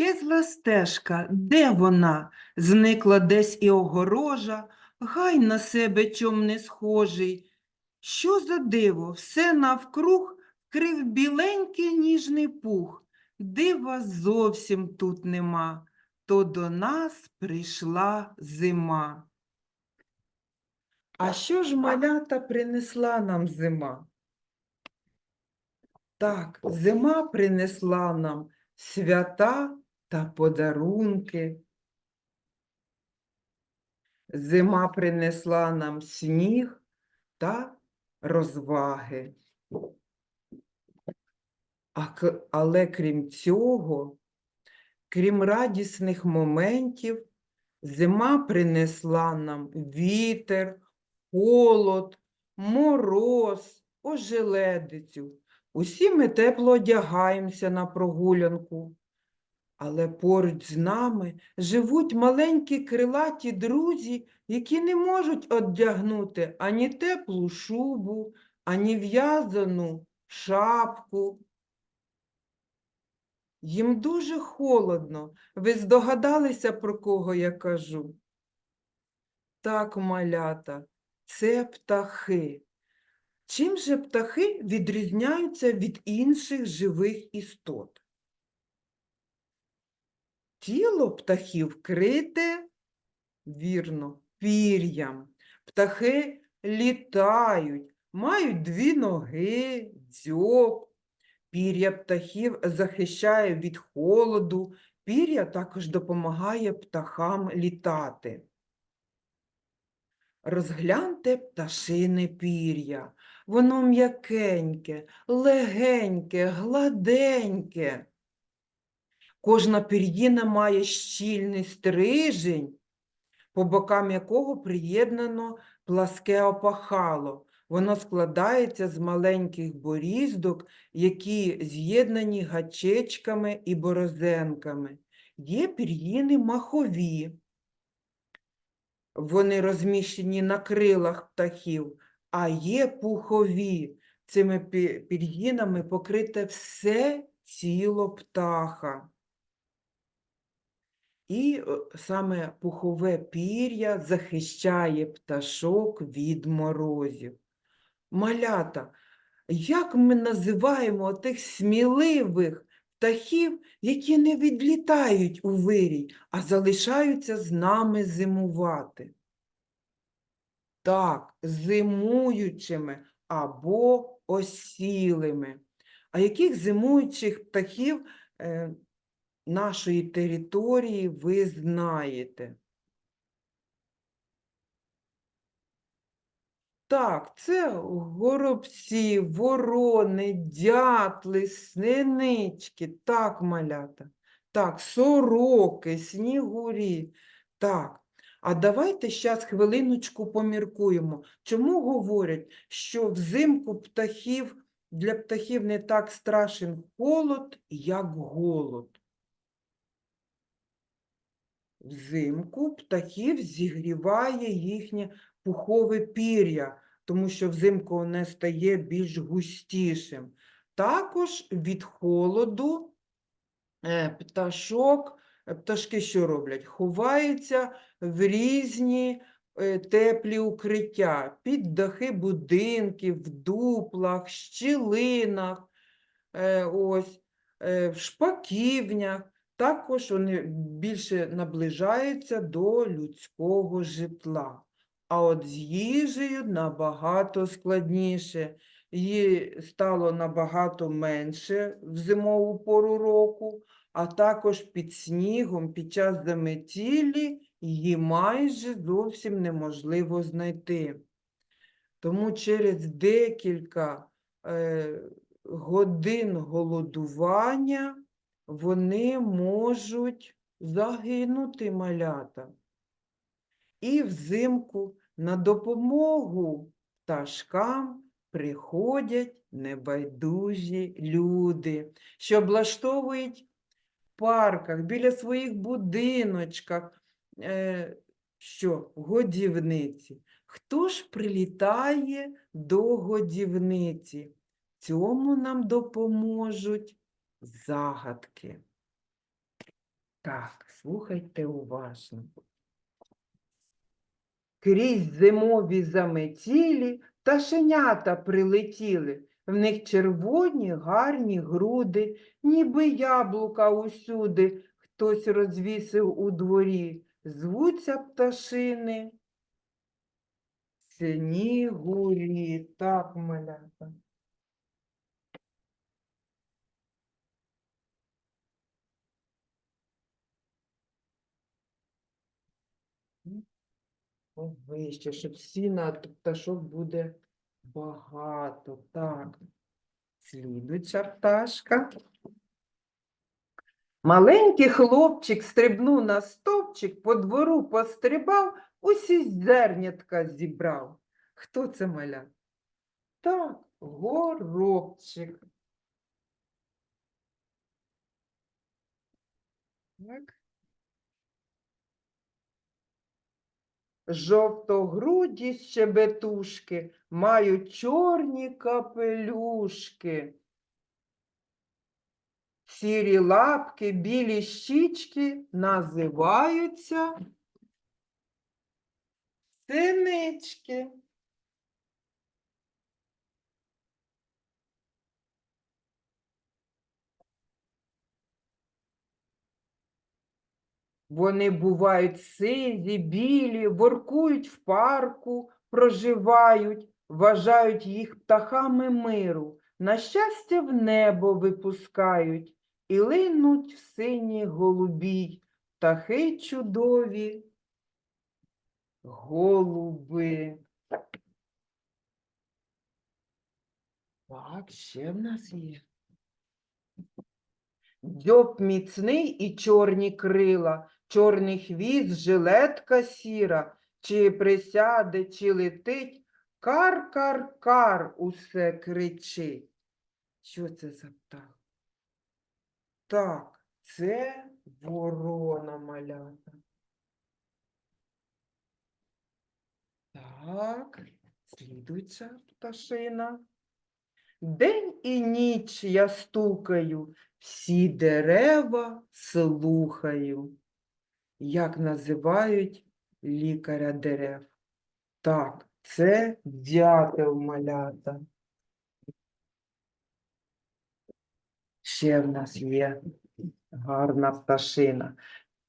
Щезла стежка, де вона? Зникла десь і огорожа, гай на себе чом не схожий. Що за диво, все навкруг вкрив біленький ніжний пух. Дива зовсім тут нема, то до нас прийшла зима. А що ж малята принесла нам зима? Так, зима принесла нам свята та подарунки. Зима принесла нам сніг та розваги. Але крім цього, крім радісних моментів, зима принесла нам вітер, холод, мороз, ожеледицю. Усі ми тепло одягаємося на прогулянку. Але поруч з нами живуть маленькі крилаті друзі, які не можуть одягнути ані теплу шубу, ані в'язану шапку. Їм дуже холодно. Ви здогадалися, про кого я кажу? Так, малята, це птахи. Чим же птахи відрізняються від інших живих істот? Тіло птахів вкрите, вірно, пір'ям. Птахи літають, мають дві ноги, дзьоб. Пір'я птахів захищає від холоду, пір'я також допомагає птахам літати. Розгляньте пташине пір'я. Воно м'якеньке, легеньке, гладеньке. Кожна пір'їна має щільний стрижень, по бокам якого приєднано пласке опахало. Воно складається з маленьких боріздок, які з'єднані гачечками і борозенками. Є пір'їни махові. Вони розміщені на крилах птахів, а є пухові. Цими пір'їнами покрите все тіло птаха. І саме пухове пір'я захищає пташок від морозів. Малята, як ми називаємо тих сміливих птахів, які не відлітають у вирій, а залишаються з нами зимувати? Так, зимуючими або осілими. А яких зимуючих птахів е, нашої території ви знаєте? Так, це горобці, ворони, дятли, синички, так, малята. Так, сороки, снігурі. Так. А давайте зараз хвилиночку поміркуємо. Чому говорять, що взимку птахів для птахів не так страшен холод, як голод? Взимку птахів зігріває їхнє пухове пір'я, тому що взимку воно стає більш густішим. Також від холоду е, пташок, е, пташки що роблять? Ховаються в різні е, теплі укриття, під дахи будинків, в дуплах, щілинах, ось, в шпаківнях. Також вони більше наближаються до людського житла. А от з їжею набагато складніше. Її стало набагато менше в зимову пору року, а також під снігом під час заметілі її майже зовсім неможливо знайти. Тому через декілька е, годин голодування вони можуть загинути малята. І взимку на допомогу пташкам приходять небайдужі люди, що облаштовують в парках, біля своїх будиночках, е, що годівниці. Хто ж прилітає до годівниці? Цьому нам допоможуть загадки. Так, слухайте уважно. Крізь зимові заметілі пташенята прилетіли. В них червоні гарні груди, ніби яблука усюди хтось розвісив у дворі. Звуться пташини. Снігурі. Так, малята. Вище, щоб сіна пташок буде багато. Так. Слідуюча пташка. Маленький хлопчик стрибнув на стовпчик, по двору пострибав, усі зернятка зібрав. Хто це маля? Так, горобчик. Так. Жовтогруді щебетушки мають чорні капелюшки. Сірі лапки, білі щічки називаються синички. Вони бувають сизі, білі, воркують в парку, проживають, вважають їх птахами миру, на щастя в небо випускають і линуть в синій голубій, птахи чудові, голуби. Так, ще в нас є. Дзьоб міцний і чорні крила, чорний хвіст, жилетка сіра, чи присяде, чи летить, кар-кар-кар усе кричить. Що це за птах? Так, це ворона малята. Так, слідуюча пташина. День і ніч я стукаю, всі дерева слухаю. Як називають лікаря дерев? Так, це дятел малята. Ще в нас є гарна пташина.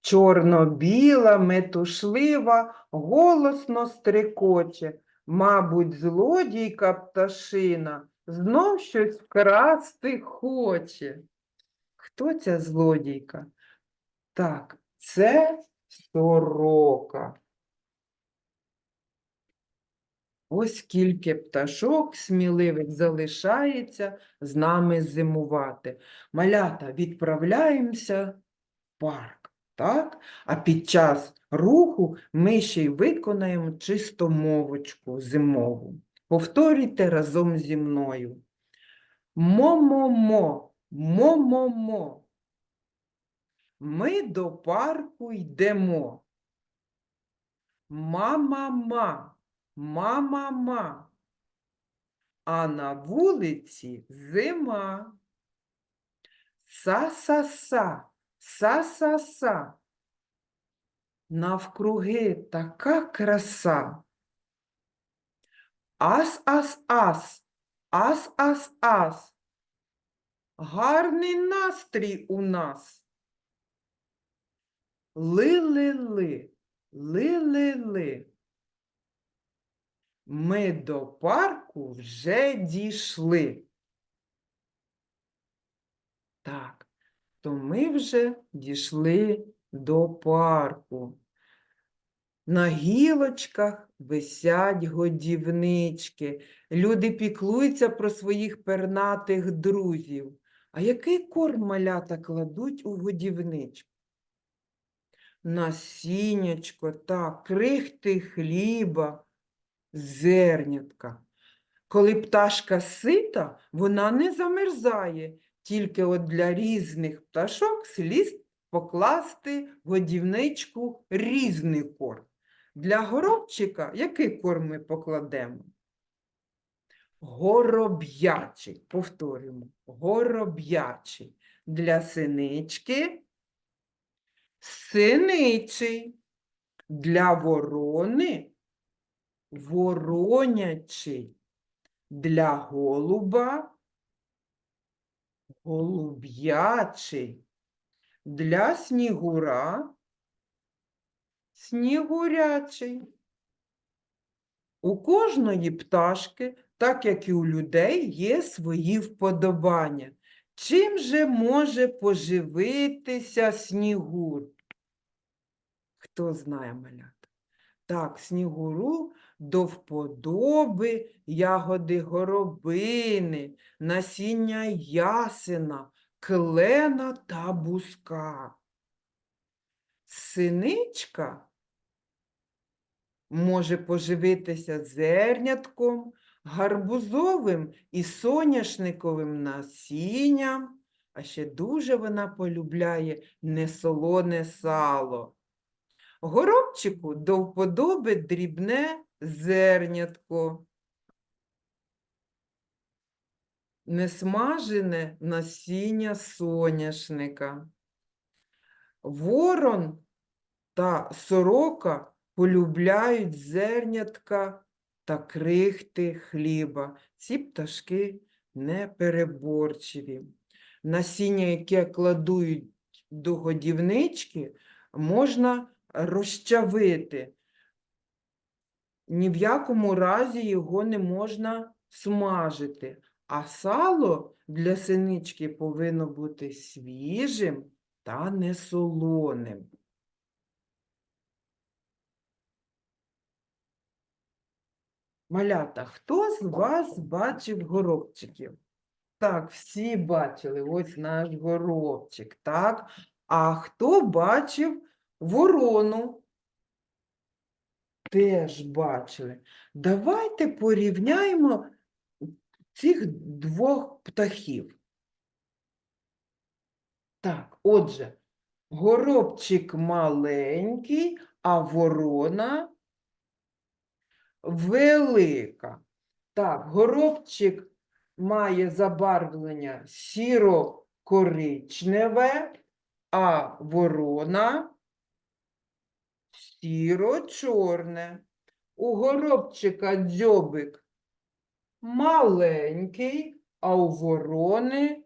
Чорно-біла, метушлива, голосно стрекоче. Мабуть, злодійка пташина знов щось вкрасти хоче. Хто ця злодійка? Так, це сорока. Ось скільки пташок сміливих залишається з нами зимувати. Малята, відправляємося в парк, так? А під час руху ми ще й виконаємо чистомовочку зимову. Повторюйте разом зі мною. Мо-мо-мо, мо-мо-мо. Ми до парку йдемо. Ма-ма-ма, ма-ма-ма. А на вулиці зима. Са-са-са, са-са-са. Навкруги така краса. Ас-ас-ас, ас-ас-ас. Гарний настрій у нас. Ли-ли-ли, ли-ли-ли. Ми до парку вже дійшли. Так, то ми вже дійшли до парку. На гілочках висять годівнички. Люди піклуються про своїх пернатих друзів. А який корм малята кладуть у годівничку? Насіннячко, так, крихти хліба, зернятка. Коли пташка сита, вона не замерзає, тільки от для різних пташок слід покласти годівничку різний корм. Для горобчика який корм ми покладемо? Гороб'ячий. Повторюємо. Гороб'ячий. Для синички синичий, для ворони воронячий, для голуба голуб'ячий, для снігура снігурячий. У кожної пташки, так як і у людей, є свої вподобання. Чим же може поживитися снігур? Хто знає малята? Так, снігуру до вподоби ягоди горобини, насіння ясена, клена та буска. Синичка може поживитися зернятком, гарбузовим і соняшниковим насінням, а ще дуже вона полюбляє несолоне сало. Горобчику до вподоби дрібне зернятко, несмажене насіння соняшника. Ворон та сорока полюбляють зернятка та крихти хліба. Ці пташки непереборчиві. Насіння, яке кладуть до годівнички, можна розчавити. Ні в якому разі його не можна смажити. А сало для синички повинно бути свіжим та несолоним. Малята, хто з вас бачив горобчиків? Так, всі бачили, ось наш горобчик, так? А хто бачив ворону? Теж бачили. Давайте порівняємо цих двох птахів. Так, отже, горобчик маленький, а ворона велика. Так, горобчик має забарвлення сіро-коричневе, а ворона сіро-чорне. У горобчика дзьобик маленький, а у ворони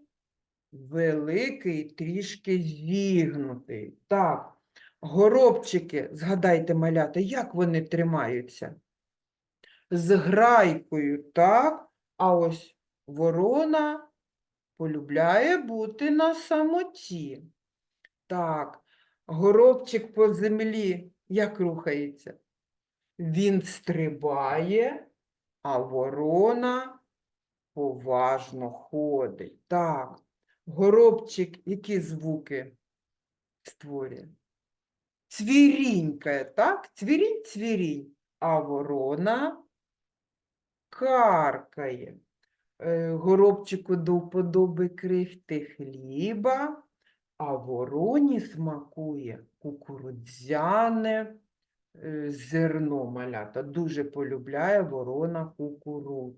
великий, трішки зігнутий. Так, горобчики, згадайте, малята, як вони тримаються? З грайкою, так? А ось ворона полюбляє бути на самоті. Так, горобчик по землі як рухається? Він стрибає, а ворона поважно ходить. Так, горобчик які звуки створює? Цвірінькає, так? Цвірінь, цвірінь, а ворона каркає. Е, Горобчику до вподоби крихти хліба, а вороні смакує кукурудзяне е, зерно малята. Дуже полюбляє ворона кукурудзу.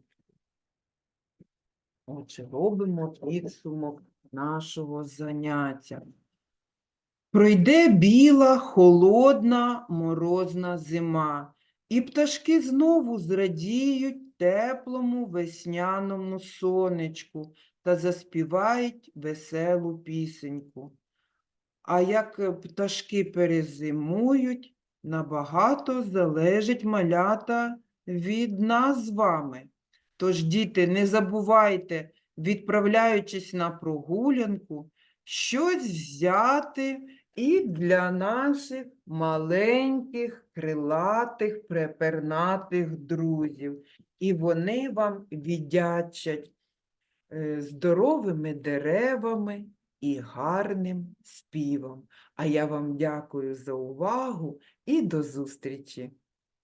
Отже, робимо підсумок нашого заняття. Пройде біла, холодна, морозна зима, і пташки знову зрадіють теплому весняному сонечку та заспівають веселу пісеньку. А як е, пташки перезимують, набагато залежить малята від нас з вами. Тож, діти, не забувайте, відправляючись на прогулянку, щось взяти і для наших маленьких, крилатих, препернатих друзів. І вони вам віддячать е, здоровими деревами і гарним співом. А я вам дякую за увагу і до зустрічі!